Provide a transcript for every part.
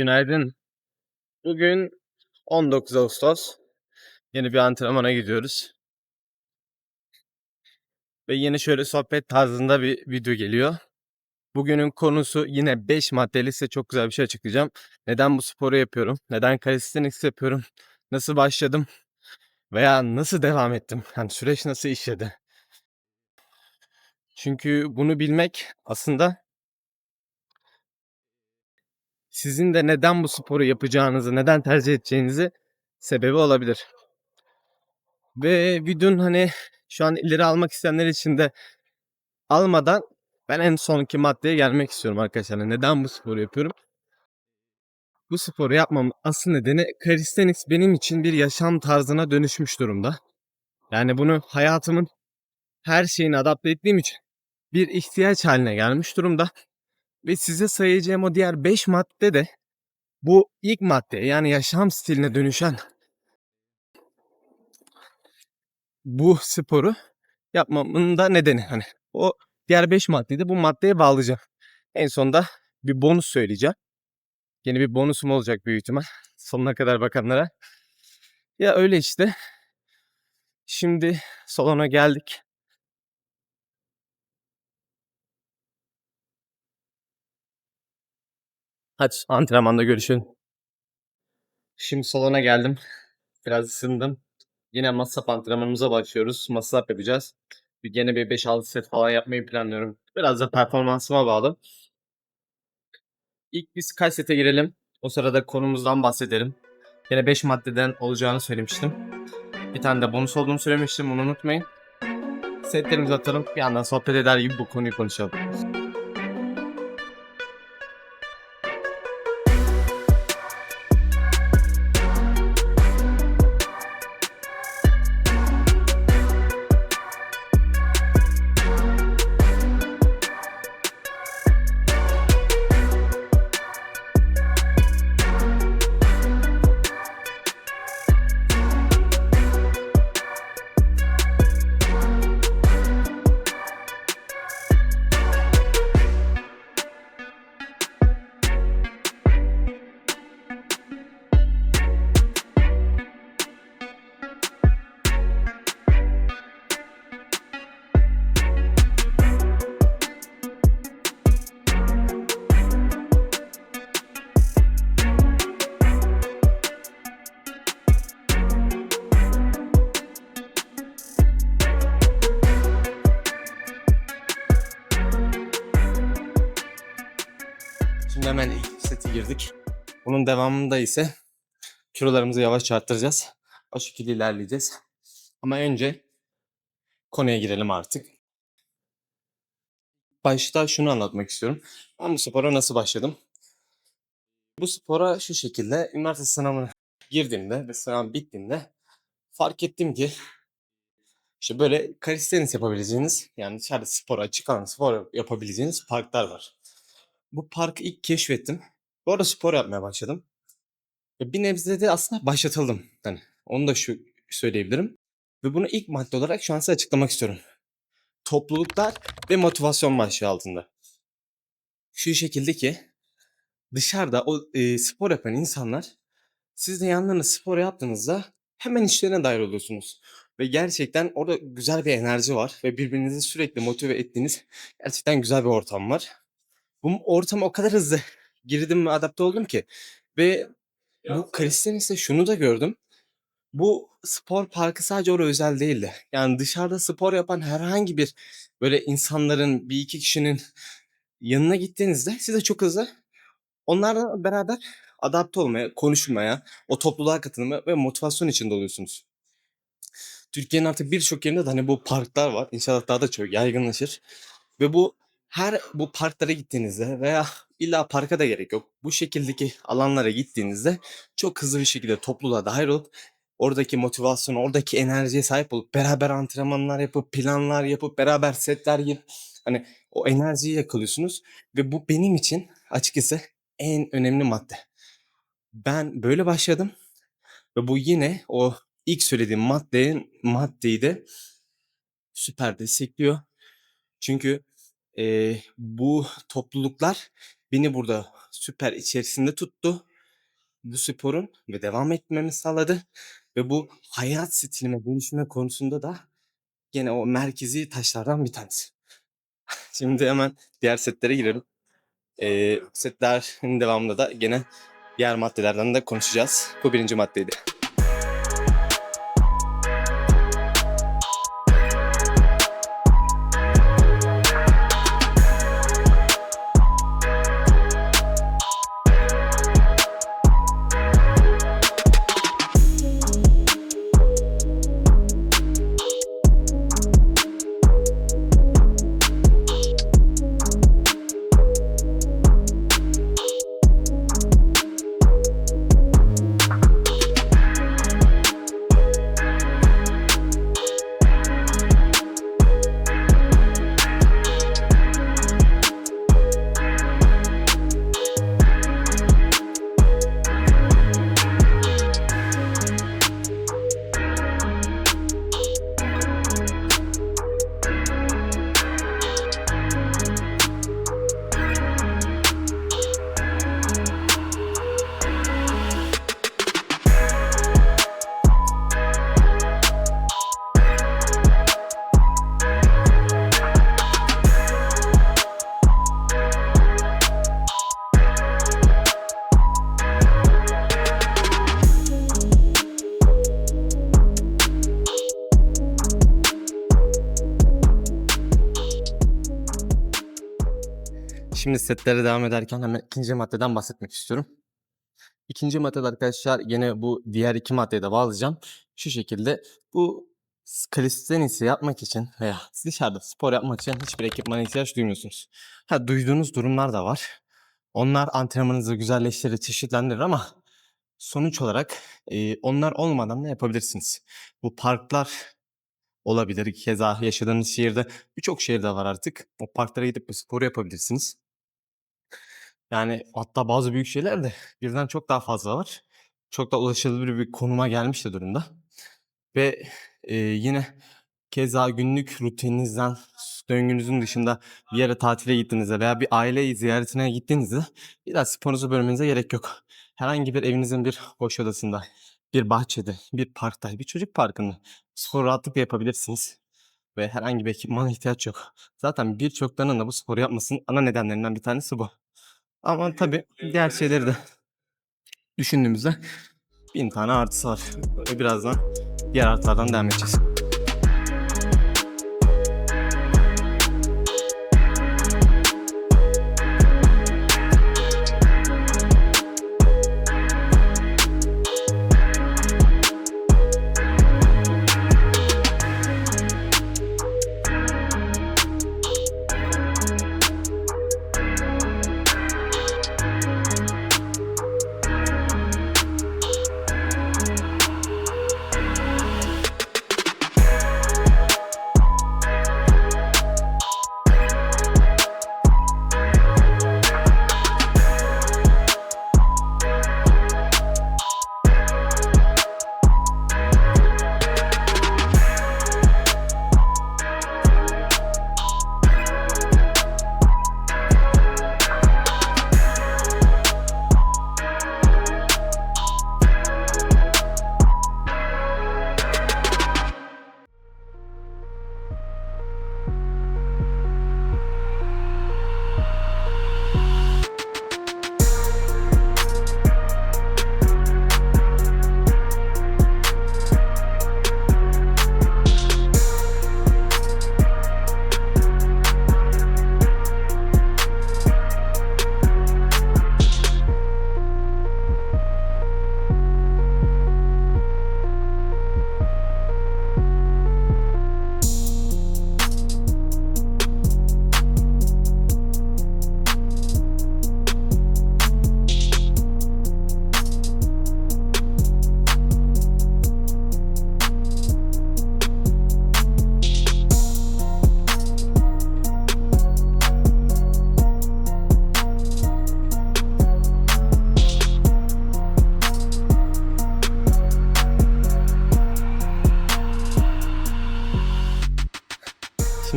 Günaydın. Bugün 19 Ağustos. Yeni bir antrenmana gidiyoruz. Ve yeni şöyle sohbet tarzında bir video geliyor. Bugünün konusu yine 5 maddeli size çok güzel bir şey açıklayacağım. Neden bu sporu yapıyorum? Neden calisthenics yapıyorum? Nasıl başladım? Veya nasıl devam ettim? Yani süreç nasıl işledi? Çünkü bunu bilmek aslında sizin de neden bu sporu yapacağınızı, neden tercih edeceğinizi sebebi olabilir. Ve videonun hani şu an ileri almak isteyenler için de almadan ben en sonki maddeye gelmek istiyorum arkadaşlar. Hani Neden bu sporu yapıyorum? Bu sporu yapmamın asıl nedeni calisthenics benim için bir yaşam tarzına dönüşmüş durumda. Yani bunu hayatımın her şeyini adapte ettiğim için bir ihtiyaç haline gelmiş durumda. Ve size sayacağım o diğer 5 madde de bu ilk madde yani yaşam stiline dönüşen bu sporu yapmamın da nedeni hani o diğer 5 maddeyi de bu maddeye bağlayacağım. En sonunda bir bonus söyleyeceğim. Yeni bir bonusum olacak büyük ihtimal. Sonuna kadar bakanlara. Ya öyle işte. Şimdi salona geldik. Hadi antrenmanda görüşelim. Şimdi salona geldim. Biraz ısındım. Yine masraf antrenmanımıza başlıyoruz. Masraf yapacağız. Bir gene bir 5-6 set falan yapmayı planlıyorum. Biraz da performansıma bağlı. İlk biz kaç sete girelim? O sırada konumuzdan bahsedelim. Yine 5 maddeden olacağını söylemiştim. Bir tane de bonus olduğunu söylemiştim. Bunu unutmayın. Setlerimizi atalım. Bir yandan sohbet eder gibi bu konuyu konuşalım. Devamında ise kilolarımızı yavaş arttıracağız. O şekilde ilerleyeceğiz. Ama önce konuya girelim artık. Başta şunu anlatmak istiyorum. Ben bu spora nasıl başladım? Bu spora şu şekilde üniversite sınavına girdiğimde ve sınav bittiğinde fark ettim ki işte böyle calisthenics yapabileceğiniz yani dışarıda spor açık alan spor yapabileceğiniz parklar var. Bu parkı ilk keşfettim. Bu arada spor yapmaya başladım. Ve bir nebze de aslında başlatıldım. Yani onu da şu söyleyebilirim. Ve bunu ilk madde olarak şu an size açıklamak istiyorum. Topluluklar ve motivasyon başlığı altında. Şu şekilde ki dışarıda o e, spor yapan insanlar siz de yanlarına spor yaptığınızda hemen işlerine dahil oluyorsunuz. Ve gerçekten orada güzel bir enerji var ve birbirinizi sürekli motive ettiğiniz gerçekten güzel bir ortam var. Bu ortama o kadar hızlı girdim ve adapte oldum ki ve bu calisthenics'te şunu da gördüm. Bu spor parkı sadece oraya özel değildi. Yani dışarıda spor yapan herhangi bir böyle insanların bir iki kişinin yanına gittiğinizde siz de çok hızlı onlarla beraber adapte olmaya, konuşmaya, o topluluğa katılmaya ve motivasyon içinde oluyorsunuz. Türkiye'nin artık birçok yerinde de hani bu parklar var. İnşallah daha da çok yaygınlaşır. Ve bu her bu parklara gittiğinizde veya illa parka da gerek yok. Bu şekildeki alanlara gittiğinizde çok hızlı bir şekilde topluluğa dahil olup oradaki motivasyon, oradaki enerjiye sahip olup beraber antrenmanlar yapıp planlar yapıp beraber setler girip hani o enerjiyi yakalıyorsunuz ve bu benim için açıkçası en önemli madde. Ben böyle başladım ve bu yine o ilk söylediğim maddenin maddeyi de süper destekliyor. Çünkü eee, bu topluluklar beni burada süper içerisinde tuttu bu sporun ve devam etmemi sağladı ve bu hayat stilime dönüşme konusunda da gene o merkezi taşlardan bir tanesi. Şimdi hemen diğer setlere girelim. Eee, setlerin devamında da gene diğer maddelerden de konuşacağız. Bu birinci maddeydi. Şimdi setlere devam ederken hemen ikinci maddeden bahsetmek istiyorum. İkinci maddede arkadaşlar yine bu diğer iki maddeye de bağlayacağım. Şu şekilde bu kalistenisi yapmak için veya dışarıda spor yapmak için hiçbir ekipmana ihtiyaç duymuyorsunuz. Ha duyduğunuz durumlar da var. Onlar antrenmanınızı güzelleştirir, çeşitlendirir ama sonuç olarak e, onlar olmadan ne yapabilirsiniz? Bu parklar olabilir. Keza yaşadığınız şehirde birçok şehirde var artık. O parklara gidip bu sporu yapabilirsiniz. Yani hatta bazı büyük şehirlerde birden çok daha fazla var. Çok da ulaşılabilir bir konuma gelmiş de durumda. Ve e, yine keza günlük rutininizden, döngünüzün dışında bir yere tatile gittiğinizde veya bir aile ziyaretine gittiğinizde bir daha sporunuzu bölmenize gerek yok. Herhangi bir evinizin bir boş odasında, bir bahçede, bir parkta, bir çocuk parkında spor rahatlıkla yapabilirsiniz. Ve herhangi bir ekipmana ihtiyaç yok. Zaten birçoklarının da bu sporu yapmasının ana nedenlerinden bir tanesi bu. Ama tabii diğer şeyleri de düşündüğümüzde bin tane artısı var. Ve birazdan diğer artılardan devam edeceğiz.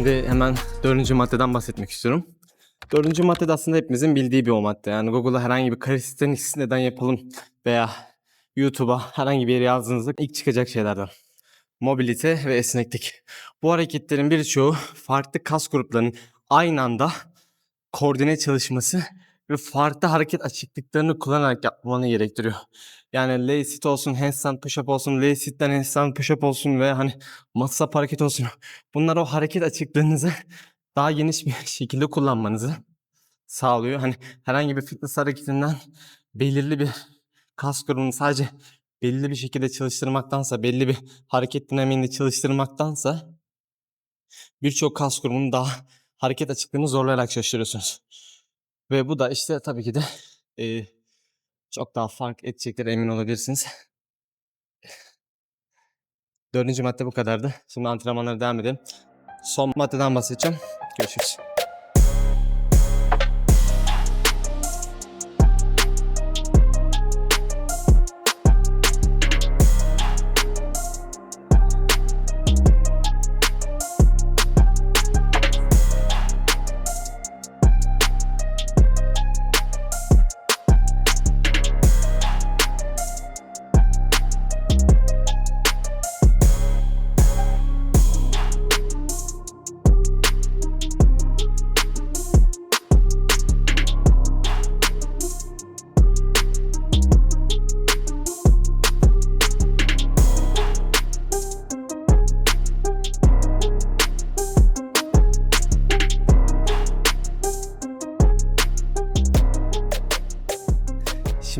Şimdi hemen dördüncü maddeden bahsetmek istiyorum. Dördüncü madde de aslında hepimizin bildiği bir o madde. Yani Google'a herhangi bir calisthenics neden yapalım veya YouTube'a herhangi bir yere yazdığınızda ilk çıkacak şeylerden. Mobilite ve esneklik. Bu hareketlerin birçoğu farklı kas gruplarının aynı anda koordine çalışması ve farklı hareket açıklıklarını kullanarak yapmanı gerektiriyor. Yani lay sit olsun, handstand push-up olsun, lay sit'ten handstand push-up olsun ve hani up hareket olsun. Bunlar o hareket açıklığınızı daha geniş bir şekilde kullanmanızı sağlıyor. Hani herhangi bir fitness hareketinden belirli bir kas grubunu sadece belli bir şekilde çalıştırmaktansa, belli bir hareket dinamiğinde çalıştırmaktansa birçok kas grubunun daha hareket açıklığını zorlayarak çalıştırıyorsunuz. Ve bu da işte tabii ki de e, çok daha fark edecekleri emin olabilirsiniz. Dördüncü madde bu kadardı. Şimdi antrenmanlara devam edelim. Son maddeden bahsedeceğim. Görüşürüz.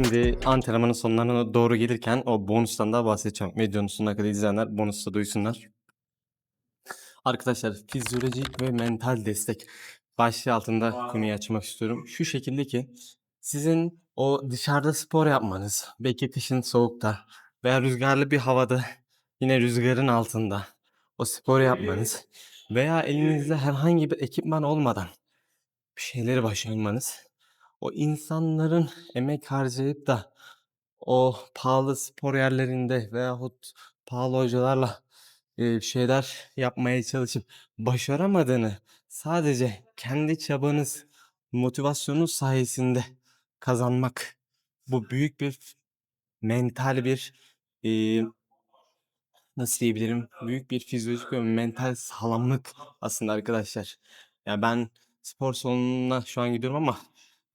Şimdi antrenmanın sonlarına doğru gelirken o bonustan da bahsedeceğim. Videonun sonuna kadar izleyenler bonusta duysunlar. Arkadaşlar fizyolojik ve mental destek başlığı altında konuyu açmak istiyorum. Şu şekilde ki sizin o dışarıda spor yapmanız, belki kışın soğukta veya rüzgarlı bir havada yine rüzgarın altında o spor yapmanız veya elinizde herhangi bir ekipman olmadan bir şeyleri başarmanız o insanların emek harcayıp da o pahalı spor yerlerinde veyahut pahalı hocalarla e, şeyler yapmaya çalışıp başaramadığını sadece kendi çabanız, motivasyonunuz sayesinde kazanmak. Bu büyük bir mental bir e, nasıl diyebilirim? Büyük bir fizyolojik ve mental sağlamlık aslında arkadaşlar. Ya ben spor salonuna şu an gidiyorum ama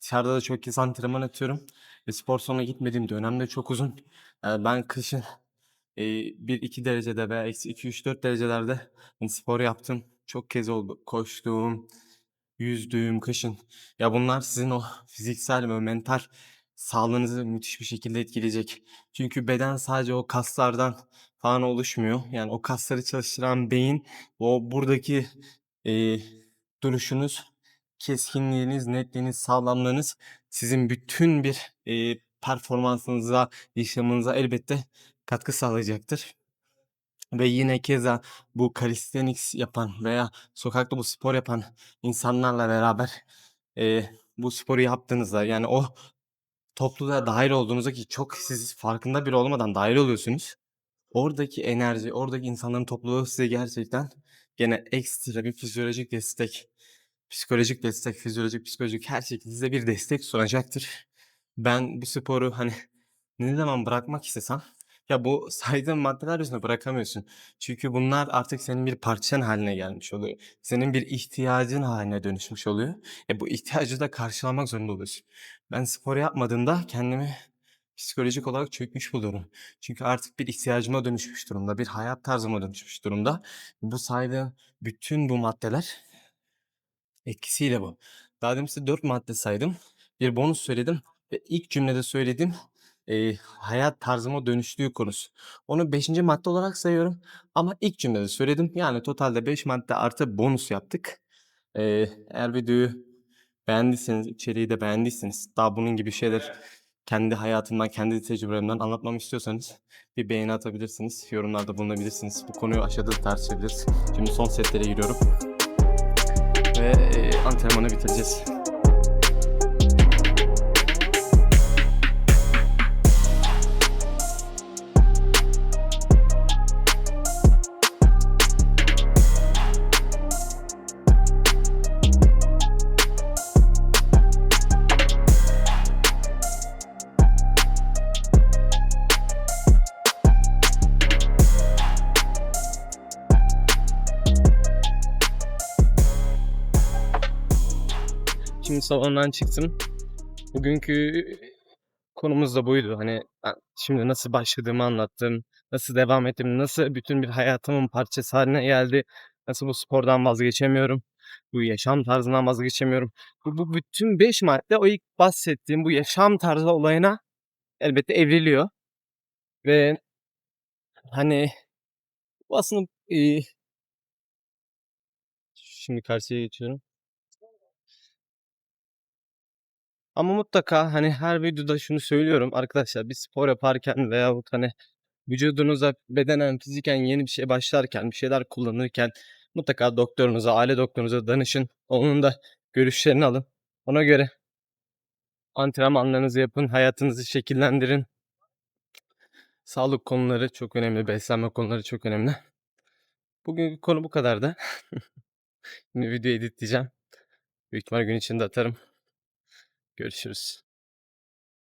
dışarıda da çok kez antrenman atıyorum. Ve spor salonuna gitmediğim dönem de çok uzun. Ee, ben kışın e, 1-2 derecede veya eksi 2-3-4 derecelerde hani spor yaptım. Çok kez oldu. Koştuğum, yüzdüğüm kışın. Ya bunlar sizin o fiziksel ve mental sağlığınızı müthiş bir şekilde etkileyecek. Çünkü beden sadece o kaslardan falan oluşmuyor. Yani o kasları çalıştıran beyin, o buradaki e, duruşunuz, keskinliğiniz, netliğiniz, sağlamlığınız sizin bütün bir e, performansınıza, yaşamınıza elbette katkı sağlayacaktır. Ve yine keza bu calisthenics yapan veya sokakta bu spor yapan insanlarla beraber e, bu sporu yaptığınızda yani o topluluğa dahil olduğunuzda ki çok siz farkında bir olmadan dahil oluyorsunuz. Oradaki enerji, oradaki insanların topluluğu size gerçekten gene ekstra bir fizyolojik destek, psikolojik destek, fizyolojik, psikolojik her şekilde size bir destek sunacaktır. Ben bu sporu hani ne zaman bırakmak istesem ya bu saydığım maddeler yüzünden bırakamıyorsun. Çünkü bunlar artık senin bir parçan haline gelmiş oluyor. Senin bir ihtiyacın haline dönüşmüş oluyor. E bu ihtiyacı da karşılamak zorunda oluyorsun. Ben spor yapmadığımda kendimi psikolojik olarak çökmüş buluyorum. Çünkü artık bir ihtiyacıma dönüşmüş durumda, bir hayat tarzıma dönüşmüş durumda. Bu saydığım bütün bu maddeler etkisiyle bu. Daha demin size 4 madde saydım. Bir bonus söyledim ve ilk cümlede söylediğim e, hayat tarzıma dönüştüğü konusu. Onu 5. madde olarak sayıyorum ama ilk cümlede söyledim. Yani totalde 5 madde artı bonus yaptık. E, eğer videoyu beğendiyseniz, içeriği de beğendiyseniz, daha bunun gibi şeyler kendi hayatımdan, kendi tecrübelerimden anlatmamı istiyorsanız bir beğeni atabilirsiniz. Yorumlarda bulunabilirsiniz. Bu konuyu aşağıda tartışabiliriz. Şimdi son setlere giriyorum. Antrenmanı bitireceğiz. Salondan çıktım. Bugünkü konumuz da buydu. Hani şimdi nasıl başladığımı anlattım. Nasıl devam ettim. Nasıl bütün bir hayatımın parçası haline geldi. Nasıl bu spordan vazgeçemiyorum. Bu yaşam tarzından vazgeçemiyorum. Bu, bu bütün 5 madde o ilk bahsettiğim bu yaşam tarzı olayına elbette evriliyor. Ve hani bu aslında eee, şimdi karşıya geçiyorum. Ama mutlaka hani her videoda şunu söylüyorum arkadaşlar bir spor yaparken veyahut hani vücudunuza bedenen fiziken yeni bir şey başlarken bir şeyler kullanırken mutlaka doktorunuza aile doktorunuza danışın. Onun da görüşlerini alın. Ona göre antrenmanlarınızı yapın. Hayatınızı şekillendirin. Sağlık konuları çok önemli. Beslenme konuları çok önemli. Bugünkü konu bu kadar da. Şimdi video editleyeceğim. Büyük ihtimal gün içinde atarım. Görüşürüz.